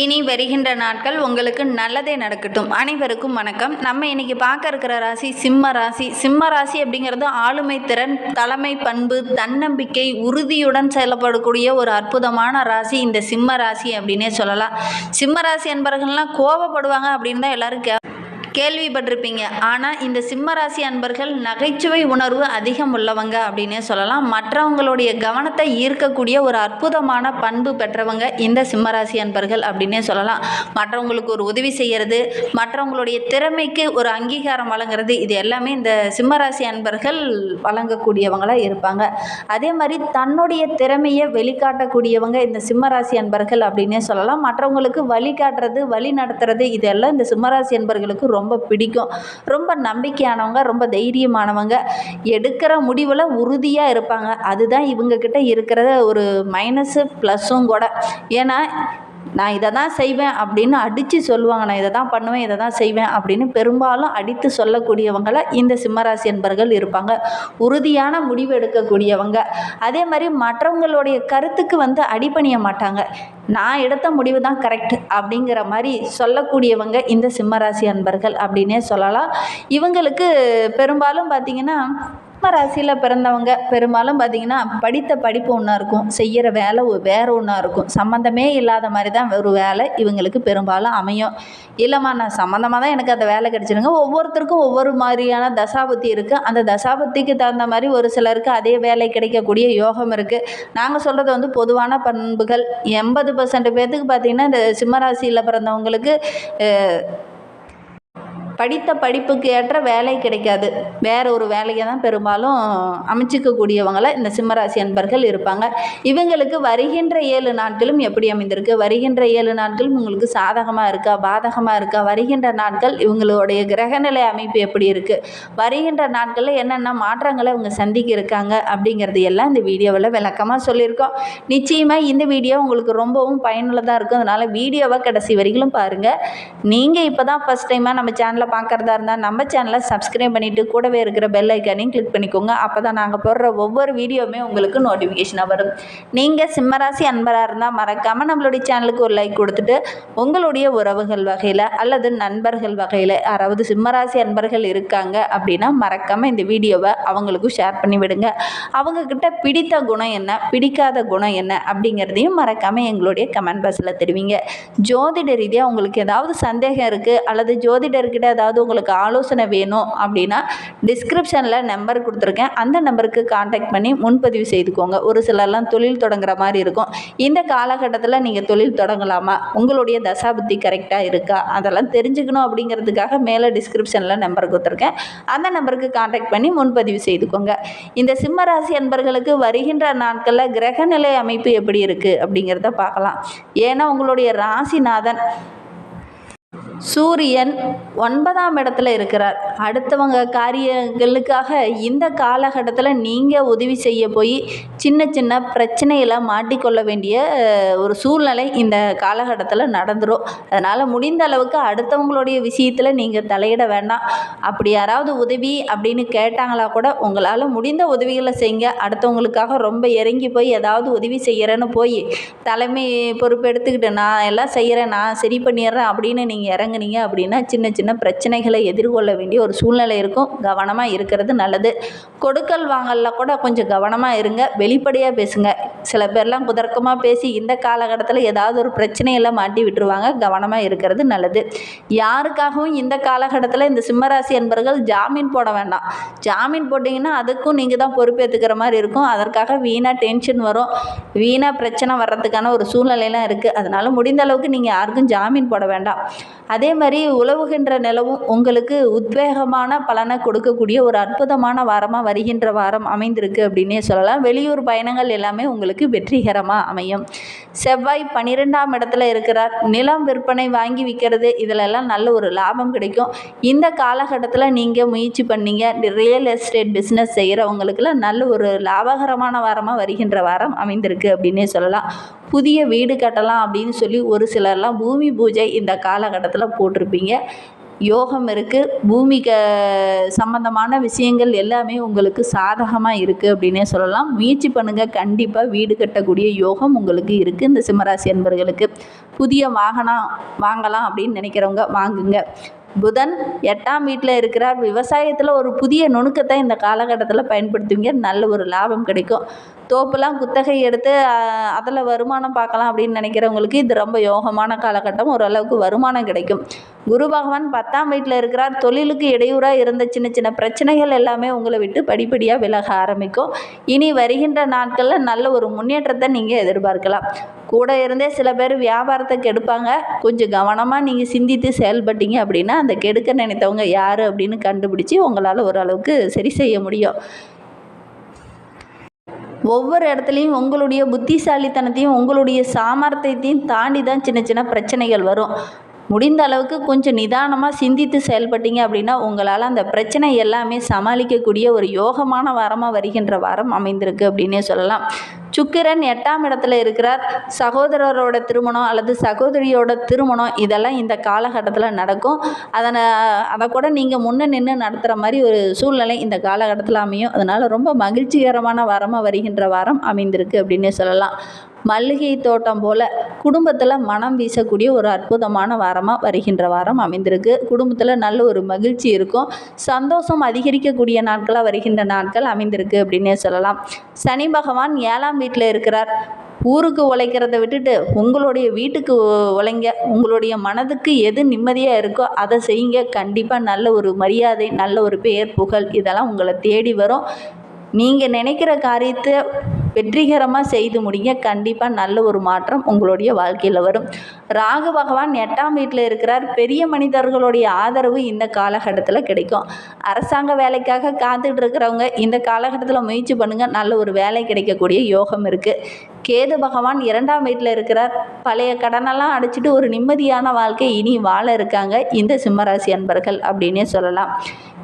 இனி வருகின்ற நாட்கள் உங்களுக்கு நல்லதே நடக்கட்டும். அனைவருக்கும் வணக்கம். நம்ம இன்னைக்கு பார்க்க இருக்கிற ராசி சிம்ம ராசி. சிம்ம ராசி அப்படிங்கிறது ஆளுமை திறன் தலைமை பண்பு தன்னம்பிக்கை உறுதியுடன் செயல்படக்கூடிய ஒரு அற்புதமான ராசி. இந்த சிம்ம ராசி அப்படின்னே சொல்லலாம். சிம்ம ராசி என்பவர்கள்லாம் கோபப்படுவாங்க அப்படின்னு தான் எல்லாரும் கே கேள்விப்பட்டிருப்பீங்க. ஆனால் இந்த சிம்மராசி அன்பர்கள் நகைச்சுவை உணர்வு அதிகம் உள்ளவங்க அப்படின்னே சொல்லலாம். மற்றவங்களுடைய கவனத்தை ஈர்க்கக்கூடிய ஒரு அற்புதமான பண்பு பெற்றவங்க இந்த சிம்மராசி அன்பர்கள் அப்படின்னே சொல்லலாம். மற்றவங்களுக்கு ஒரு உதவி செய்கிறது மற்றவங்களுடைய திறமைக்கு ஒரு அங்கீகாரம் வழங்குறது இது எல்லாமே இந்த சிம்மராசி அன்பர்கள் வழங்கக்கூடியவங்களாக இருப்பாங்க. அதே மாதிரி தன்னுடைய திறமையை வெளிக்காட்டக்கூடியவங்க இந்த சிம்மராசி அன்பர்கள் அப்படின்னே சொல்லலாம். மற்றவங்களுக்கு வழிகாட்டுறது வழி நடத்துறது இதெல்லாம் இந்த சிம்மராசி அன்பர்களுக்கு ரொம்ப ரொம்ப பிடிக்கும். ரொம்ப நம்பிக்கையானவங்க ரொம்ப தைரியமானவங்க எடுக்கிற முடிவில் உறுதியாக இருப்பாங்க. அதுதான் இவங்கக்கிட்ட இருக்கிற ஒரு மைனஸு ப்ளஸ்ஸும் கூட. ஏன்னா நான் இதை தான் செய்வேன் அப்படின்னு அடித்து சொல்லுவாங்க. நான் இதை தான் பண்ணுவேன் இதை தான் செய்வேன் அப்படின்னு பெரும்பாலும் அடித்து சொல்லக்கூடியவங்கள இந்த சிம்மராசி என்பர்கள் இருப்பாங்க. உறுதியான முடிவு எடுக்கக்கூடியவங்க. அதே மாதிரி மற்றவங்களுடைய கருத்துக்கு வந்து அடிபணிய மாட்டாங்க. நான் எடுத்த முடிவு தான் கரெக்ட் அப்படிங்கிற மாதிரி சொல்லக்கூடியவங்க இந்த சிம்மராசி அன்பர்கள் அப்படின்னே சொல்லலாம். இவங்களுக்கு பெரும்பாலும் பார்த்திங்கன்னா சிம்ம ராசியில் பிறந்தவங்க பெரும்பாலும் பார்த்திங்கன்னா படித்த படிப்பு ஒன்றா இருக்கும் செய்கிற வேலை வேறு ஒன்றா இருக்கும். சம்மந்தமே இல்லாத மாதிரி தான் ஒரு வேலை இவங்களுக்கு பெரும்பாலும் அமையும். இல்லைம்மா நான் சம்மந்தமாக தான் எனக்கு அந்த வேலை கிடச்சிருங்க. ஒவ்வொருத்தருக்கும் ஒவ்வொரு மாதிரியான தசாபத்தி இருக்குது அந்த தசாபத்திக்கு தகுந்த மாதிரி ஒரு சிலருக்கு அதே வேலை கிடைக்கக்கூடிய யோகம் இருக்குது நாங்கள் சொல்கிறது வந்து பொதுவான பண்புகள். எண்பது பர்சன்ட் பேர்த்துக்கு பார்த்திங்கன்னா இந்த சிம்மராசியில் பிறந்தவங்களுக்கு படித்த படிப்புக்கு ஏற்ற வேலை கிடைக்காது. வேற ஒரு வேலையை தான் பெரும்பாலும் அமைச்சிக்கக்கூடியவங்கள இந்த சிம்மராசி அன்பர்கள் இருப்பாங்க. இவங்களுக்கு வருகின்ற ஏழு நாட்களும் எப்படி அமைந்திருக்கு? வருகின்ற ஏழு நாட்களும் உங்களுக்கு சாதகமாக இருக்கா? பாதகமாக இருக்கா? வருகின்ற நாட்கள் இவங்களுடைய கிரகநிலை அமைப்பு எப்படி இருக்குது வருகின்ற நாட்களில் என்னென்ன மாற்றங்களை இவங்க சந்திக்க இருக்காங்க அப்படிங்கிறது எல்லாம் இந்த வீடியோவில் விளக்கமாக சொல்லியிருக்கோம். நிச்சயமாக இந்த வீடியோ உங்களுக்கு ரொம்பவும் பயனுள்ளதாக இருக்கும். அதனால் வீடியோவை கடைசி வரைக்கும் பாருங்கள் நீங்கள் இப்போ தான் ஃபஸ்ட் டைமாக நம்ம சேனலை பார்க்குறதா இருந்தால் நம்ம சேனலை சப்ஸ்கிரைப் பண்ணிவிட்டு கூடவே இருக்கிற பெல் ஐக்கானையும் கிளிக் பண்ணிக்கோங்க. அப்போ தான் நாங்கள் போடுற ஒவ்வொரு வீடியோவுமே உங்களுக்கு நோட்டிஃபிகேஷனாக வரும். நீங்கள் சிம்மராசி அன்பராக இருந்தால் மறக்காமல் நம்மளுடைய சேனலுக்கு ஒரு லைக் கொடுத்துட்டு உங்களுடைய உறவுகள் வகையில் அல்லது நண்பர்கள் வகையில் யாராவது சிம்மராசி அன்பர்கள் இருக்காங்க அப்படின்னா மறக்காமல் இந்த வீடியோவை அவங்களுக்கும் ஷேர் பண்ணி விடுங்க. அவங்கக்கிட்ட பிடித்த குணம் என்ன பிடிக்காத குணம் என்ன அப்படிங்கிறதையும் மறக்காமல் எங்களுடைய கமெண்ட் பாக்ஸில் தெரிவிங்க. ஜோதிட ரீதியாக உங்களுக்கு ஏதாவது சந்தேகம் இருக்குது அல்லது ஜோதிடர்கிட்ட ஏதாவது உங்களுக்கு ஆலோசனை வேணும் அப்படின்னா டிஸ்கிரிப்ஷனில் நம்பர் கொடுத்துருக்கேன். அந்த நம்பருக்கு காண்டாக்ட் பண்ணி முன்பதிவு செய்துக்கோங்க. ஒரு சிலர்லாம் தொழில் தொடங்குற மாதிரி இருக்கும். இந்த காலகட்டத்தில் நீங்கள் தொழில் தொடங்கலாமா? உங்களுடைய தசாபுத்தி கரெக்டாக இருக்கா? அதெல்லாம் தெரிஞ்சுக்கணும் அப்படிங்கிறதுக்காக மேலே டிஸ்கிரிப்ஷனில் நம்பர் கொடுத்துருக்கேன். அந்த நம்பருக்கு காண்டாக்ட் பண்ணி முன்பதிவு செய்துக்கோங்க. இந்த சிம்மராசி அன்பர்களுக்கு வருகின்ற நாட்களில் கிரகநிலை அமைப்பு எப்படி இருக்குது அப்படிங்கிறத பார்க்கலாம். ஏன்னா உங்களுடைய ராசிநாதன் சூரியன் ஒன்பதாம் இடத்துல இருக்கிறார். அடுத்தவங்க காரியங்களுக்காக இந்த காலகட்டத்தில் நீங்கள் உதவி செய்ய போய் சின்ன சின்ன பிரச்சனைகளை மாட்டிக்கொள்ள வேண்டிய ஒரு சூழ்நிலை இந்த காலகட்டத்தில் நடந்துடும் அதனால் முடிந்த அளவுக்கு அடுத்தவங்களுடைய விஷயத்தில் நீங்கள் தலையிட வேண்டாம். அப்படி யாராவது உதவி அப்படின்னு கேட்டாங்களா கூட உங்களால் முடிந்த உதவிகளை செய்யுங்க. அடுத்தவங்களுக்காக ரொம்ப இறங்கி போய் ஏதாவது உதவி செய்கிறேன்னு போய் தலைமை பொறுப்பு எடுத்துக்கிட்டு நான் எல்லாம் செய்கிறேன் நான் சரி பண்ணிடுறேன் அப்படின்னு நீங்கள் இறங்குனீங்க அப்படின்னா சின்ன சின்ன பிரச்சனைகளை எதிர்கொள்ள வேண்டிய ஒரு சூழ்நிலை இருக்கும். கவனமாக இருக்கிறது நல்லது. கொடுக்கல் வாங்கலில் கூட கொஞ்சம் கவனமாக இருங்க. வெளிப்படையாக பேசுங்க. சில பேர்லாம் குதர்க்கமாக பேசி இந்த காலகட்டத்தில் ஏதாவது ஒரு பிரச்சனையெல்லாம் மாட்டி விட்டுருவாங்க. கவனமாக இருக்கிறது நல்லது. யாருக்காகவும் இந்த காலகட்டத்தில் இந்த சிம்மராசி என்பவர்கள் ஜாமீன் போட வேண்டாம். ஜாமீன் போட்டிங்கன்னா அதுக்கும் நீங்கள் தான் பொறுப்பேற்றுக்கிற மாதிரி இருக்கும். அதற்காக வீணாக டென்ஷன் வரும். வீணாக பிரச்சனை வர்றதுக்கான ஒரு சூழ்நிலையெல்லாம் இருக்குது அதனால் முடிந்த அளவுக்கு நீங்கள் யாருக்கும் ஜாமீன் போட வேண்டாம். அதே மாதிரி உழவுகின்ற நிலவும் உங்களுக்கு உத்வேக உத்வேகமான பலனை கொடுக்கக்கூடிய ஒரு அற்புதமான வாரமாக வருகின்ற வாரம் அமைந்திருக்கு அப்படின்னே சொல்லலாம். வெளியூர் பயணங்கள் எல்லாமே உங்களுக்கு வெற்றிகரமாக அமையும். செவ்வாய் பன்னிரெண்டாம் இடத்துல இருக்கிறார். நிலம் விற்பனை வாங்கி விற்கிறது இதிலெல்லாம் நல்ல ஒரு லாபம் கிடைக்கும். இந்த காலகட்டத்தில் நீங்கள் முயற்சி பண்ணீங்க. ரியல் எஸ்டேட் பிஸ்னஸ் செய்கிறவங்களுக்குலாம் நல்ல ஒரு லாபகரமான வாரமாக வருகின்ற வாரம் அமைந்திருக்கு அப்படின்னே சொல்லலாம். புதிய வீடு கட்டலாம் அப்படின்னு சொல்லி ஒரு சிலர்லாம் பூமி பூஜை இந்த காலகட்டத்தில் போட்டிருப்பீங்க. யோகம் இருக்குது பூமிக்கு சம்மந்தமான விஷயங்கள் எல்லாமே உங்களுக்கு சாதகமாக இருக்குது அப்படின்னே சொல்லலாம். முயற்சி பண்ணுங்கள் கண்டிப்பாக வீடு கட்டக்கூடிய யோகம் உங்களுக்கு இருக்குது இந்த சிம்மராசி அன்பர்களுக்கு. புதிய வாகனம் வாங்கலாம் அப்படின்னு நினைக்கிறவங்க வாங்குங்க. புதன் எட்டாம் வீட்டில் இருக்கிறார். விவசாயத்தில் ஒரு புதிய நுணுக்கத்தை இந்த காலகட்டத்தில் பயன்படுத்துவீங்க. நல்ல ஒரு லாபம் கிடைக்கும். தோப்புலாம் குத்தகை எடுத்து அதில் வருமானம் பார்க்கலாம் அப்படின்னு நினைக்கிறவங்களுக்கு இது ரொம்ப யோகமான காலகட்டம். ஓரளவுக்கு வருமானம் கிடைக்கும். குரு பகவான் பத்தாம் வீட்டில் இருக்கிறார். தொழிலுக்கு இடையூறாக இருந்த சின்ன சின்ன பிரச்சனைகள் எல்லாமே உங்களை விட்டு படிப்படியாக விலக ஆரம்பிக்கும். இனி வருகின்ற நாட்களில் நல்ல ஒரு முன்னேற்றத்தை நீங்கள் எதிர்பார்க்கலாம். கூட இருந்தே சில பேர் வியாபாரத்தை கெடுப்பாங்க. கொஞ்சம் கவனமாக நீங்கள் சிந்தித்து செயல்பட்டீங்க அப்படின்னா அந்த கெடுக்க நினைத்தவங்க யார் அப்படின்னு கண்டுபிடிச்சி உங்களால் ஓரளவுக்கு சரி செய்ய முடியும். ஒவ்வொரு இடத்துலையும் உங்களுடைய புத்திசாலித்தனத்தையும் உங்களுடைய சாமர்த்தியத்தையும் தாண்டி தான் சின்ன சின்ன பிரச்சனைகள் வரும். முடிந்த அளவுக்கு கொஞ்சம் நிதானமாக சிந்தித்து செயல்பட்டீங்க அப்படின்னா உங்களால் அந்த பிரச்சனை எல்லாமே சமாளிக்கக்கூடிய ஒரு யோகமான வாரமாக வருகின்ற வாரம் அமைந்திருக்கு அப்படின்னே சொல்லலாம். சுக்கிரன் எட்டாம் இடத்துல இருக்கிறார். சகோதரரோட திருமணம் அல்லது சகோதரியோட திருமணம் இதெல்லாம் இந்த காலகட்டத்தில் நடக்கும். அதனை அதை கூட நீங்கள் முன்னே நின்று நடத்துகிற மாதிரி ஒரு சூழ்நிலை இந்த காலகட்டத்தில் அமையும். அதனால் ரொம்ப மகிழ்ச்சிகரமான வாரமாக வருகின்ற வாரம் அமைந்திருக்கு அப்படின்னே சொல்லலாம். மல்லிகை தோட்டம் போல் குடும்பத்தில் மனம் வீசக்கூடிய ஒரு அற்புதமான வாரமாக வருகின்ற வாரம் அமைந்திருக்கு. குடும்பத்தில் நல்ல ஒரு மகிழ்ச்சி இருக்கும். சந்தோஷம் அதிகரிக்கக்கூடிய நாட்களாக வருகின்ற நாட்கள் அமைந்திருக்கு அப்படின்னே சொல்லலாம். சனி பகவான் ஏழாம் வீட்டில் இருக்கிறார். ஊருக்கு உழைக்கிறத விட்டுட்டு உங்களுடைய வீட்டுக்கு உழைங்க. உங்களுடைய மனதுக்கு எது நிம்மதியாக இருக்கோ அதை செய்யுங்க. கண்டிப்பாக நல்ல ஒரு மரியாதை நல்ல ஒரு பெயர் புகழ் இதெல்லாம் உங்களை தேடி வரும். நீங்கள் நினைக்கிற காரியத்தை வெற்றிகரமாக செய்து முடிங்க. கண்டிப்பாக நல்ல ஒரு மாற்றம் உங்களுடைய வாழ்க்கையில் வரும். ராகு பகவான் எட்டாம் வீட்டில் இருக்கிறார். பெரிய மனிதர்களுடைய ஆதரவு இந்த காலகட்டத்தில் கிடைக்கும். அரசாங்க வேலைக்காக காத்துட்டு இருக்கிறவங்க இந்த காலகட்டத்தில் முயற்சி பண்ணுங்கள் நல்ல ஒரு வேலை கிடைக்கக்கூடிய யோகம் இருக்குது கேது பகவான் இரண்டாம் வீட்டில் இருக்கிறார். பழைய கடனெல்லாம் அடைச்சிட்டு ஒரு நிம்மதியான வாழ்க்கை இனி வாழ இருக்காங்க. இந்த சிம்மராசி அன்பர்கள் அப்படின்னே சொல்லலாம்.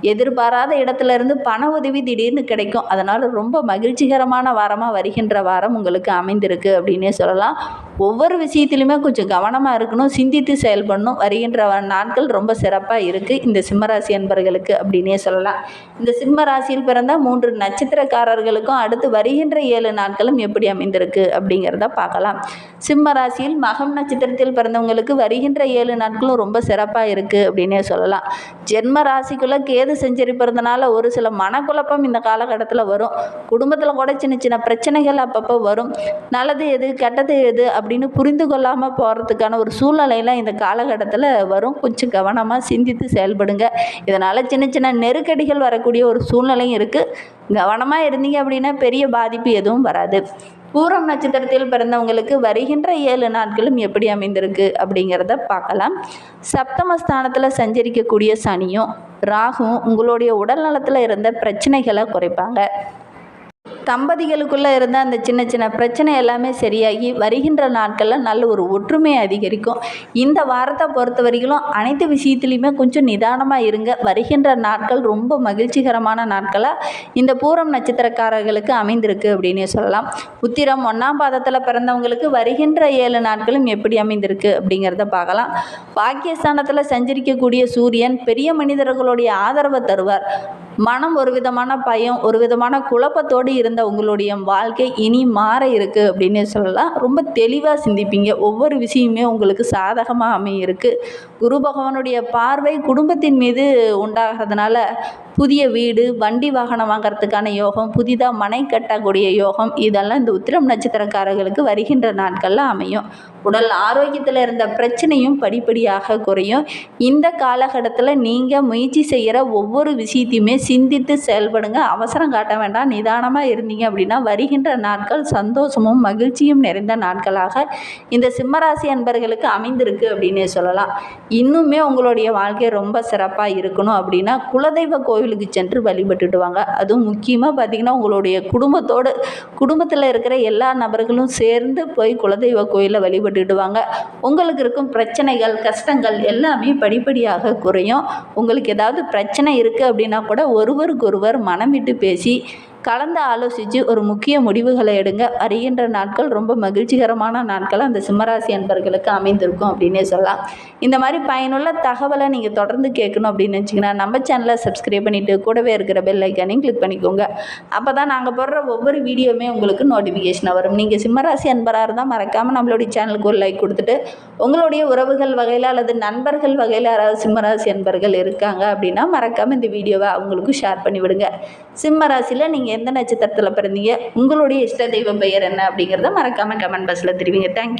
எதிர்பாராத இடத்துல இருந்து பண உதவி திடீர்னு கிடைக்கும். அதனால் ரொம்ப மகிழ்ச்சிகரமான வாரமாக வருகின்ற வாரம் உங்களுக்கு அமைந்திருக்கு அப்படின்னே சொல்லலாம். ஒவ்வொரு விஷயத்திலுமே கொஞ்சம் கவனமாக இருக்கணும் சிந்தித்து செயல்படணும். வருகின்ற நாட்கள் ரொம்ப சிறப்பாக இருக்குது இந்த சிம்மராசி அன்பர்களுக்கு அப்படின்னே சொல்லலாம். இந்த சிம்ம ராசியில் பிறந்த மூன்று நட்சத்திரக்காரர்களுக்கும் அடுத்து வருகின்ற ஏழு நாட்களும் எப்படி அமைந்திருக்கு அப்படிங்கிறத பார்க்கலாம். சிம்ம ராசியில் மகம் நட்சத்திரத்தில் பிறந்தவங்களுக்கு வருகின்ற ஏழு நாட்களும் ரொம்ப சிறப்பாக இருக்குது அப்படின்னே சொல்லலாம். ஜென்ம ராசிக்குள்ளே கேது செஞ்சரி பிறந்தனால ஒரு சில மனக்குழப்பம் இந்த காலகட்டத்தில் வரும். குடும்பத்தில் கூட சின்ன சின்ன பிரச்சனைகள் அப்பப்போ வரும். நல்லது எது கெட்டது எது அப்படின்னு புரிந்து கொள்ளாமல் போகிறதுக்கான ஒரு சூழ்நிலையெல்லாம் இந்த காலகட்டத்தில் வரும். கொஞ்சம் கவனமாக சிந்தித்து செயல்படுங்க. இதனால் சின்ன சின்ன நெருக்கடிகள் வரக்கூடிய ஒரு சூழ்நிலையும் இருக்குது கவனமாக இருந்தீங்க அப்படின்னா பெரிய பாதிப்பு எதுவும் வராது. பூரம் நட்சத்திரத்தில் பிறந்தவங்களுக்கு வருகின்ற ஏழு நாட்களும் எப்படி அமைந்திருக்கு அப்படிங்கிறத பார்க்கலாம். சப்தமஸ்தானத்தில் சஞ்சரிக்கக்கூடிய சனியும் ராகுவும் உங்களுடைய உடல் நலத்தில் இருந்த பிரச்சனைகளை குறைப்பாங்க. தம்பதிகளுக்குள்ளே இருந்த அந்த சின்ன சின்ன பிரச்சனை எல்லாமே சரியாகி வருகின்ற நாட்களில் நல்ல ஒரு ஒற்றுமை அதிகரிக்கும். இந்த வாரத்தை பொறுத்த வரைக்கும் அனைத்து விஷயத்துலையுமே கொஞ்சம் நிதானமாக இருங்க. வருகின்ற நாட்கள் ரொம்ப மகிழ்ச்சிகரமான நாட்களாக இந்த பூரம் நட்சத்திரக்காரர்களுக்கு அமைந்திருக்கு அப்படின்னே சொல்லலாம். உத்திரம் ஒன்றாம் பாதத்தில் பிறந்தவங்களுக்கு வருகின்ற ஏழு நாட்களும் எப்படி அமைந்திருக்கு அப்படிங்கிறத பார்க்கலாம். பாக்கியஸ்தானத்தில் சஞ்சரிக்கக்கூடிய சூரியன் பெரிய மனிதர்களுடைய ஆதரவை தருவார். மனம் ஒரு விதமான பயம் ஒரு விதமான குழப்பத்தோடு இருந்த உங்களுடைய வாழ்க்கை இனி மாற இருக்குது அப்படின்னு சொல்லலாம். ரொம்ப தெளிவாக சிந்திப்பீங்க. ஒவ்வொரு விஷயமே உங்களுக்கு சாதகமாக அமையிருக்கு குரு பகவானுடைய பார்வை குடும்பத்தின் மீது உண்டாகிறதுனால புதிய வீடு வண்டி வாகனம் வாங்கிறதுக்கான யோகம் புதிதாக மனை கட்டக்கூடிய யோகம் இதெல்லாம் இந்த உத்திரம் நட்சத்திரக்காரர்களுக்கு வருகின்ற நாட்களில் அமையும். உடல் ஆரோக்கியத்தில் இருந்த பிரச்சனையும் படிப்படியாக குறையும். இந்த காலகட்டத்தில் நீங்கள் முயற்சி செய்கிற ஒவ்வொரு விஷயத்தையுமே சிந்தித்து செயல்படுங்க. அவசரம் காட்ட வேண்டாம். நிதானமாக இருந்தீங்க அப்படின்னா வருகின்ற நாட்கள் சந்தோஷமும் மகிழ்ச்சியும் நிறைந்த நாட்களாக இந்த சிம்மராசி அன்பர்களுக்கு அமைந்திருக்கு அப்படின்னே சொல்லலாம். இன்னுமே உங்களுடைய வாழ்க்கை ரொம்ப சிறப்பாக இருக்கணும் அப்படின்னா குலதெய்வ கோவிலுக்கு சென்று வழிபட்டுட்டு வாங்க. அதுவும் முக்கியமாக பார்த்திங்கன்னா உங்களுடைய குடும்பத்தோடு குடும்பத்தில் இருக்கிற எல்லா நபர்களும் சேர்ந்து போய் குலதெய்வ கோயிலில் வழிபட்டுட்டு வாங்க. உங்களுக்கு இருக்கும் பிரச்சனைகள் கஷ்டங்கள் எல்லாமே படிப்படியாக குறையும். உங்களுக்கு ஏதாவது பிரச்சனை இருக்குது அப்படின்னா கூட ஒருவருக்கொருவர் மனம் விட்டு பேசி கலந்து ஆலோசித்து ஒரு முக்கிய முடிவுகளை எடுங்க. வருகின்ற நாட்கள் ரொம்ப மகிழ்ச்சிகரமான நாட்கள் அந்த சிம்மராசி அன்பர்களுக்கு அமைந்திருக்கும் அப்படின்னே சொல்லலாம். இந்த மாதிரி பயனுள்ள தகவலை நீங்கள் தொடர்ந்து கேட்கணும் அப்படின்னு வச்சிங்கன்னா நம்ம சேனலை சப்ஸ்கிரைப் பண்ணிவிட்டு கூடவே இருக்கிற பெல் ஐக்கானையும் கிளிக் பண்ணிக்கோங்க. அப்போ தான் நாங்கள் போடுற ஒவ்வொரு வீடியோவுமே உங்களுக்கு நோட்டிஃபிகேஷனாக வரும். நீங்கள் சிம்மராசி அன்பராக இருந்தால் மறக்காமல் நம்மளுடைய சேனலுக்கு ஒரு லைக் கொடுத்துட்டு உங்களுடைய உறவுகள் வகையில் அல்லது நண்பர்கள் வகையில் யாராவது சிம்மராசி அன்பர்கள் இருக்காங்க அப்படின்னா மறக்காமல் இந்த வீடியோவை அவங்களுக்கும் ஷேர் பண்ணி விடுங்க சிம்மராசியில் நீங்கள் எந்த நட்சத்திரத்தில் பிறந்தீங்க? உங்களுடைய இஷ்ட தெய்வம் பெயர் என்ன அப்படிங்கிறத மறக்காமல் கமெண்ட் பாக்ஸில் தெரிவிங்க. தேங்க்யூ